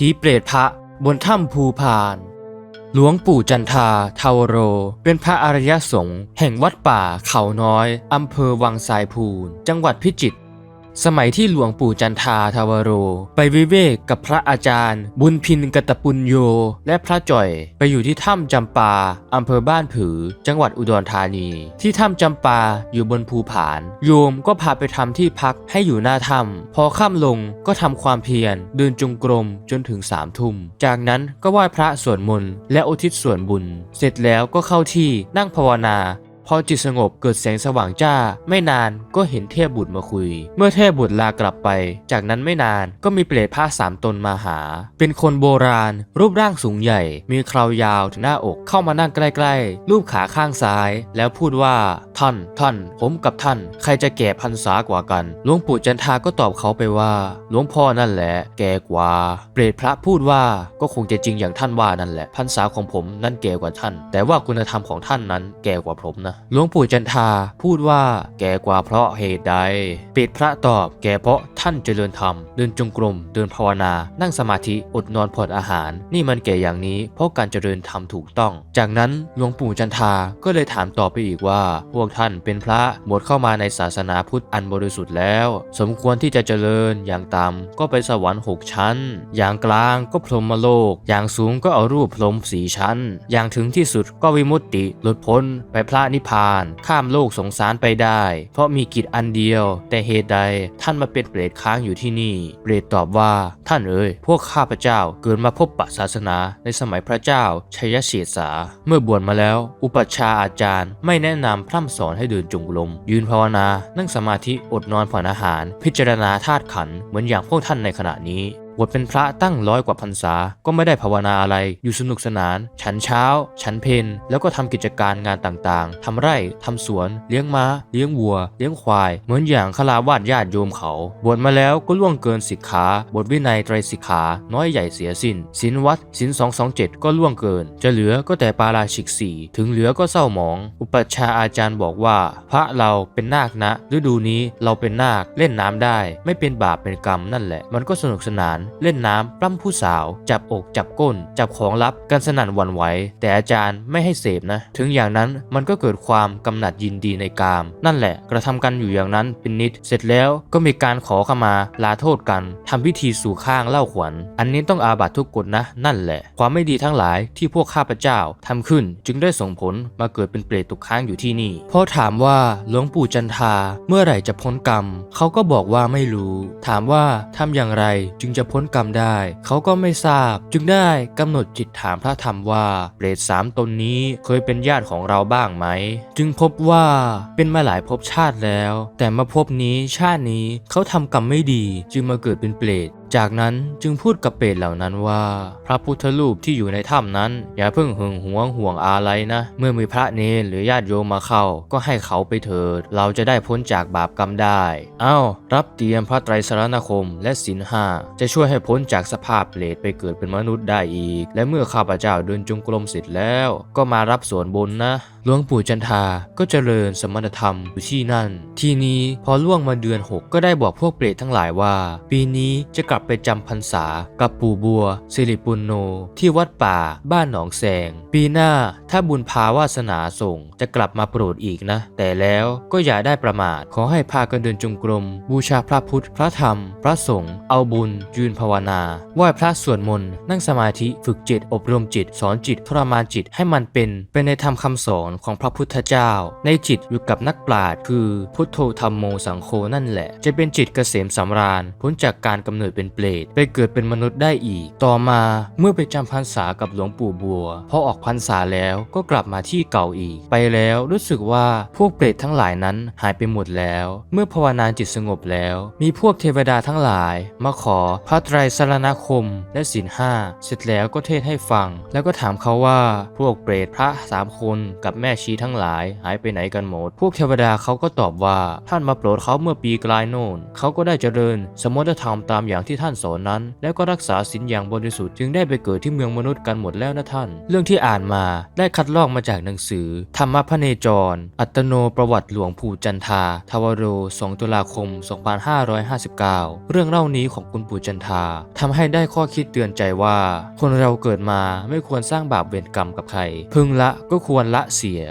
ผีเปรตพระบนถ้ำภูพาน หลวงปู่จันทาทาวโร เป็นพระอริยสงฆ์แห่งวัดป่าเขาน้อยอำเภอวังสายพูน จังหวัดพิจิตร สมัยที่หลวงปู่จันทาทาวโร ไปวิเวกกับพระอาจารย์ บุญพินกตปุญโย และพระจ่อย ไปอยู่ที่ถ้ำจำปาอำเภอบ้านผือ จังหวัดอุดรธานี ที่ถ้ำจำปาอยู่บนภูผาน โยมก็พาไปทำที่พักให้อยู่หน้าถ้ำพอค่ำลงก็ทำความเพียร เดินจงกรมจนถึงสามทุ่ม จากนั้นก็ไหว้พระสวดมนต์และอุทิศส่วนบุญ เสร็จแล้วก็เข้าที่นั่งภาวนา พอจิตสงบเกิดแสงสว่างจ้า ไม่นานก็เห็นเทพบุตรมาคุย เมื่อเทพบุตรลากลับไป จากนั้นไม่นานก็มีเปรตผ้าสามตนมาหา เป็นคนโบราณ รูปร่างสูงใหญ่ มีเคราวยาวถึงหน้าอกเข้ามานั่งใกล้ๆ รูปขาข้างซ้าย แล้วพูดว่าท่านท่าน ผมกับท่าน ใครจะแก่พรรษากว่ากันหลวงปู่จันทาก็ตอบเขาไปว่าหลวงพ่อนั่นแหละ แก่กว่า เปรตพระพูดว่าก็คงจะจริงอย่างท่านว่านั่นแหละพรรษาของผมนั่นแก่กว่าท่าน แต่ว่าคุณธรรมของท่านนั้นแก่กว่าผมนะหลวงปู่จันทาพูดว่า แก่กว่าเพราะเหตุใดเปรตพระตอบแก่เพราะท่านเจริญธรรม เดินจงกรม เดินภาวนา นั่งสมาธิอดนอนผ่อนอาหาร นี่มันแก่อย่างนี้เพราะการเจริญธรรมถูกต้อง จากนั้นหลวงปู่จันทาก็เลยถามต่อไปอีกว่า พวกท่านเป็นพระบวชเข้ามาในศาสนาพุทธอันบริสุทธิ์แล้ว สมควรที่จะเจริญอย่างต่ำก็ไปสวรรค์หกชั้น อย่างกลางก็พรหมโลก อย่างสูงก็เอารูปพรหมสีชั้น อย่างถึงที่สุดก็วิมุตติหลุดพ้นไปพระนิพพาน ข้ามโลกสงสารไปได้ เพราะมีกิจอันเดียว แต่เหตุใดท่านมาเป็นเปรตค้างอยู่ที่นี่เปรตตอบว่าท่านเอ๋ยพวกข้าพเจ้าเกิดมาพบปะศาสนาในสมัยพระเจ้าชัยเฉดสาเมื่อบวชมาแล้ว อุปชาอาจารย์ ไม่แนะนำพร่ำสอนให้เดินจงกรมยืนภาวนา นั่งสมาธิอดนอนผ่อนอาหาร พิจารณาธาตุขันเหมือนอย่างพวกท่านในขณะนี้ บวชเป็นพระตั้งร้อยกว่าพรรษา ก็ไม่ได้ภาวนาอะไร อยู่สนุกสนาน ฉันเช้า ฉันเพนแล้วก็ทำกิจการงานต่างๆทำไร่ทำสวน เลี้ยงม้า เลี้ยงวัว เลี้ยงควาย เหมือนอย่างคลาวาดญาติโยมเขา บวชมาแล้วก็ล่วงเกินสิกขาบทวินัยไตรสิกขา น้อยใหญ่เสียสิ้นสินวัดสิน227 ก็ล่วงเกิน จะเหลือก็แต่ปาราชิกสี่ถึงเหลือก็เศร้าหมอง อุปัชฌาย์อาจารย์บอกว่า พระเราเป็นนาคนะฤดูนี้เราเป็นนาคเล่นน้ำได้ ไม่เป็นบาปเป็นกรรมนั่นแหละ มันก็สนุกสนานเล่นน้ำปล้ำผู้สาว จับอกจับก้น จับของลับกันสนั่นหวั่นไหว แต่อาจารย์ไม่ให้เสพนะ ถึงอย่างนั้นมันก็เกิดความกำหนัดยินดีในกาม นั่นแหละกระทำกันอยู่อย่างนั้นเป็นนิด เสร็จแล้วก็มีการขอขมาลาโทษกันทำพิธีสู่ข้างเล่าขวัญ อันนี้ต้องอาบัตทุกกฎนะ นั่นแหละ ความไม่ดีทั้งหลายที่พวกข้าพเจ้าทำขึ้น จึงได้ส่งผลมาเกิดเป็นเปรตตกค้างอยู่ที่นี่พอถามว่าหลวงปู่จันทาเมื่อไหร่จะพ้นกรรมเขาก็บอกว่าไม่รู้ ถามว่าทำอย่างไรจึงจะพ้นกรรมได้ เขาก็ไม่ทราบ จึงได้กำหนดจิตถามพระธรรมว่าเปรตสามตนนี้เคยเป็นญาติของเราบ้างไหม จึงพบว่าเป็นมาหลายภพชาติแล้ว แต่มาพบนี้ชาตินี้เขาทำกรรมไม่ดี จึงมาเกิดเป็นเปรตจากนั้นจึงพูดกับเปรตเหล่านั้นว่า พระพุทธรูปที่อยู่ในถ้ำนั้น อย่าเพิ่งหึงหวงห่วงอะไรนะ เมื่อมีพระเนรหรือญาติโยมมาเข้า ก็ให้เขาไปเถิด เราจะได้พ้นจากบาปกรรมได้เอ้าวรับเตรียมพระไตรสรณคมและศีลห้าจะช่วยให้พ้นจากสภาพเปรตไปเกิดเป็นมนุษย์ได้อีก และเมื่อข้าพเจ้าเดินจงกรมเสร็จแล้ว ก็มารับส่วนบุญนะหลวงปู่จันทาก็เจริญสมณธรรมอยู่ที่นั่น ทีนี้พอล่วงมาเดือน 6 ก็ได้บอกพวกเปรตทั้งหลายว่า ปีนี้จะกลับับไปจำพรรษากับปู่บัว สิริปุณโน ที่วัดป่า บ้านหนองแสง ปีหน้าถ้าบุญพาวาสนาส่งจะกลับมาโปรดอีกนะ แต่แล้วก็อย่าได้ประมาท ขอให้พากันเดินจงกรม บูชาพระพุทธ พระธรรม พระสงฆ์เอาบุญ ยืนภาวนาไหว้พระสวดมนต์นั่งสมาธิฝึกจิตอบรมจิต สอนจิตทรมานจิตให้มันเป็นเป็นในธรรมคำสอนของพระพุทธเจ้า ในจิตอยู่กับนักปราชญ์คือพุทโธธรรมโมสังโฆนั่นแหละ จะเป็นจิตเกษมสำราญพ้นจากการกำเนิดเป็นเปรตไปเกิดเป็นมนุษย์ได้อีก ต่อมาเมื่อไปจำพรรษากับหลวงปู่บัวพอออกพรรษาแล้วก็กลับมาที่เก่าอีก ไปแล้วรู้สึกว่าพวกเปรตทั้งหลายนั้นหายไปหมดแล้ว เมื่อภาวนาจิตสงบแล้ว มีพวกเทวดาทั้งหลาย มาขอพระไตรสรณคม และศีลห้าเสร็จแล้วก็เทศให้ฟัง แล้วก็ถามเขาว่าพวกเปรตพระสามคนกับแม่ชีทั้งหลาย หายไปไหนกันหมด พวกเทวดาเขาก็ตอบว่าท่านมาโปรดเขาเมื่อปีกลายโน่นเขาก็ได้เจริญ สมมติธรรมตามอย่างที่ที่ท่านสอนนั้น แล้วก็รักษาศีลอย่างบริสุทธิ์จึงได้ไปเกิดที่เมืองมนุษย์กันหมดแล้วนะท่าน เรื่องที่อ่านมาได้คัดลอกมาจากหนังสือ ธรรมพเนจร อัตโนประวัติหลวงปู่จันทา ทวโร 2 ตุลาคม 2559 เรื่องเล่านี้ของคุณปู่จันทาทำให้ได้ข้อคิดเตือนใจว่า คนเราเกิดมาไม่ควรสร้างบาปเวรกรรมกับใคร พึงละก็ควรละเสีย